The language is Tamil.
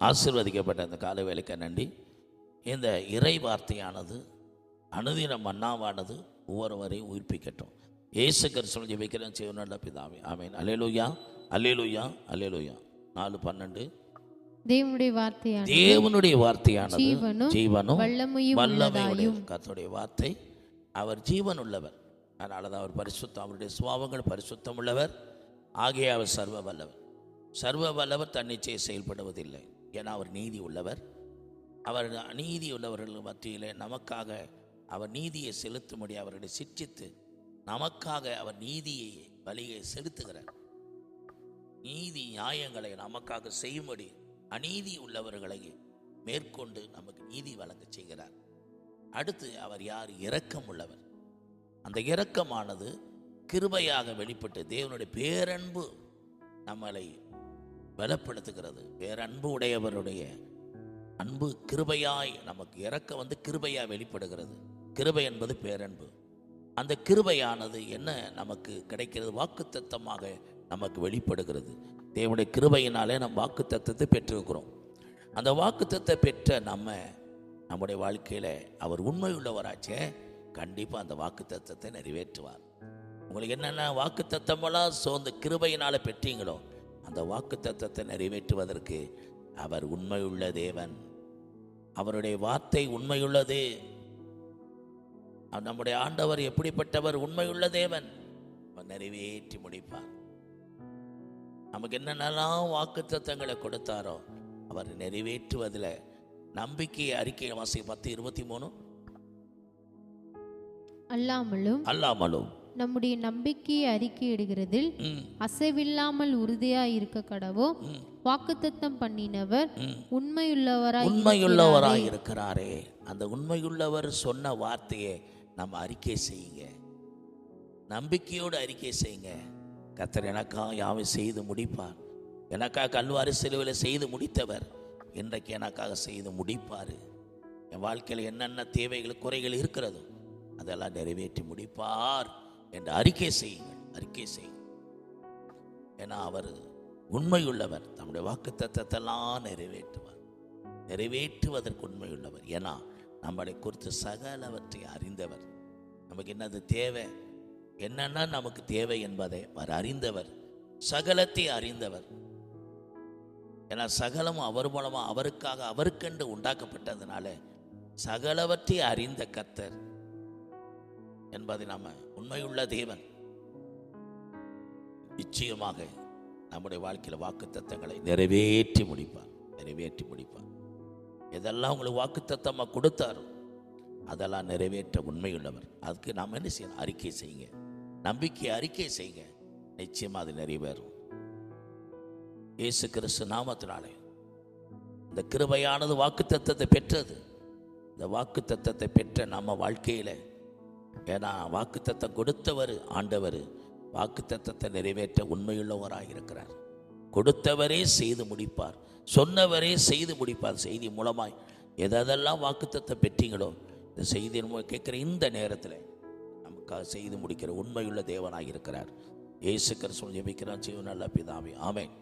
ஆசீர்வதிக்கப்பட்ட இந்த கால வேலைக்கு நன்றி. இந்த இறை வார்த்தையானது அனுதின மன்னாவானது ஒவ்வொருவரையும் உயிர்ப்பிக்கட்டும். ஏசு கரிசனம் ஜெபிக்கிறேன் சிவனல்ல பிதாவே. ஆமேன். அல்லேலூயா அல்லேலூயா அல்லேலூயா. நாலு பன்னெண்டு. தேவனுடைய வார்த்தையான தேவனுடைய வார்த்தையானது ஜீவனும் வல்லமையும் கர்த்தருடைய வார்த்தை. அவர் ஜீவன் உள்ளவர் அதனால தான் அவர் பரிசுத்தம் அவருடைய சுவாவங்கள் பரிசுத்தம் உள்ளவர். ஆகிய அவர் சர்வ வல்லவர். சர்வ வல்லவர் தன்னிச்சையை செயல்படுவதில்லை. ஏன்னா அவர் நீதி உள்ளவர். அவர் நீதி உள்ளவர்கள் மத்தியிலே நமக்காக அவர் நீதியை செலுத்தும்படி அவர்களை சிற்றித்து நமக்காக அவர் நீதியை பலியை செலுத்துகிறார். நீதி நியாயங்களை நமக்காக செய்யும்படி அநீதி உள்ளவர்களை மேற்கொண்டு நமக்கு நீதி வழங்க செய்கிறார். அடுத்து அவர் யார்? இரக்கம் உள்ளவர். அந்த இரக்கமானது கிருபையாக வெளிப்பட்டு தேவனுடைய பேரன்பு நம்மளை பலப்படுத்துகிறது. பேரன்பு உடையவருடைய அன்பு கிருபையாய் நமக்கு இறக்க வந்து கிருபையாக வெளிப்படுகிறது. கிருபை என்பது பேரன்பு. அந்த கிருபையானது என்ன நமக்கு கிடைக்கிறது? வாக்குத்தத்தமாக நமக்கு வெளிப்படுகிறது. தேவனுடைய கிருபையினாலே நம் வாக்குத்தத்தத்தை பெற்றிருக்கிறோம். அந்த வாக்குத்தத்தை பெற்ற நம்ம நம்முடைய வாழ்க்கையில் அவர் உண்மை உள்ளவராச்சே கண்டிப்பாக அந்த வாக்குத்தத்தத்தை நிறைவேற்றுவார். உங்களுக்கு என்னென்ன வாக்குத்தத்தமெல்லாம் சோர்ந்த கிருபையினால் பெற்றீங்களோ அந்த வாக்குத்தத்தத்தை நிறைவேற்றுவதற்கு அவர் உண்மையுள்ள தேவன். அவருடைய வார்த்தை உண்மையுள்ளது. நம்முடைய ஆண்டவர் எப்படிப்பட்டவர்? உண்மையுள்ள தேவன். அவர் நிறைவேற்றி முடிப்பார். நமக்கு என்னென்னலாம் வாக்குத்தத்தங்களை கொடுத்தாரோ அவர் நிறைவேற்றுவதில் நம்பிக்கை அறிக்கை வாசி பத்து இருபத்தி மூணு? அல்லாமலும் அல்லாமலும். நம்முடைய நம்பிக்கையை அறிக்கையிடுகிறதில் அசைவில்லாமல் உறுதியாய் இருக்க கடவோ? வாக்குத்தத்தம் பண்ணினவர். உண்மையுள்ளவராய் உண்மையுள்ளவராய் இருக்கிறாரே. அந்த உண்மையுள்ளவர் சொன்ன வார்த்தையை நம்ம அறிக்கை செய்யுங்க. நம்பிக்கையோடு அறிக்கை செய்யுங்க. கத்தர் எனக்கா யாவை செய்து முடிப்பார்? எனக்கா கல்வாரி சிலுவையில் செய்து முடித்தவர்? இன்றைக்கு எனக்காக செய்து முடிப்பார். என் வாழ்க்கையில் என்னென்ன தேவைகள் குறைகள் இருக்கிறதோ அதெல்லாம் நிறைவேற்றி முடிப்பார். என்று அறிக்கை செய்யுங்கள் அறிக்கை செய்யுங்கள். ஏன்னா அவர் உண்மையுள்ளவர். தம்முடைய வாக்கு தத்தத்தெல்லாம் நிறைவேற்றுவார். நிறைவேற்றுவதற்கு உண்மையுள்ளவர். ஏன்னா நம்மளை குறித்து சகலவற்றை அறிந்தவர். நமக்கு என்னது தேவை? என்னென்ன நமக்கு தேவை என்பதை அவர் அறிந்தவர். சகலத்தை அறிந்தவர். ஏன்னா சகலம் அவர் மூலமாக அவருக்காக அவருக்கென்று உண்டாக்கப்பட்டதுனால சகலவற்றை அறிந்த கத்தர் என்பதை நாம் உண்மையுள்ள தேவன் நிச்சயமாக நம்முடைய வாழ்க்கையில் வாக்குத்தத்தங்களை நிறைவேற்றி முடிப்பார். நிறைவேற்றி முடிப்பார். எதெல்லாம் உங்களுக்கு வாக்குத்தத்தமாக கொடுத்தாரோ அதெல்லாம் நிறைவேற்ற உண்மையுள்ளவர். அதுக்கு நாம் என்ன செய்யணும்? அறிக்கை செய்யுங்க. நம்பிக்கை அறிக்கை செய்யுங்க. நிச்சயமாக அது நிறைவேறும். இயேசு கிறிஸ்து நாமத்தினாலே இந்த கிருபையானது வாக்குத்தத்தத்தை பெற்றது. இந்த வாக்குத்தத்தத்தை பெற்ற நம்ம வாழ்க்கையில் ஏன்னா வாக்குத்தத்தை கொடுத்தவர் ஆண்டவர். வாக்குத்தத்தை நிறைவேற்ற உண்மையுள்ளவராக இருக்கிறார் கொடுத்தவரே செய்து முடிப்பார். சொன்னவரே செய்து முடிப்பார். செய்தி மூலமாய் எதெல்லாம் வாக்குத்தத்தை பெற்றீங்களோ இந்த செய்தியின் மூலம் கேட்குற இந்த நேரத்தில் நமக்காக செய்து முடிக்கிற உண்மையுள்ள தேவனாக இருக்கிறார் இயேசு கிறிஸ்துவ ஜெபிக்கிறான் ஜீவன் நல்ல பிதாவே. ஆமேன்.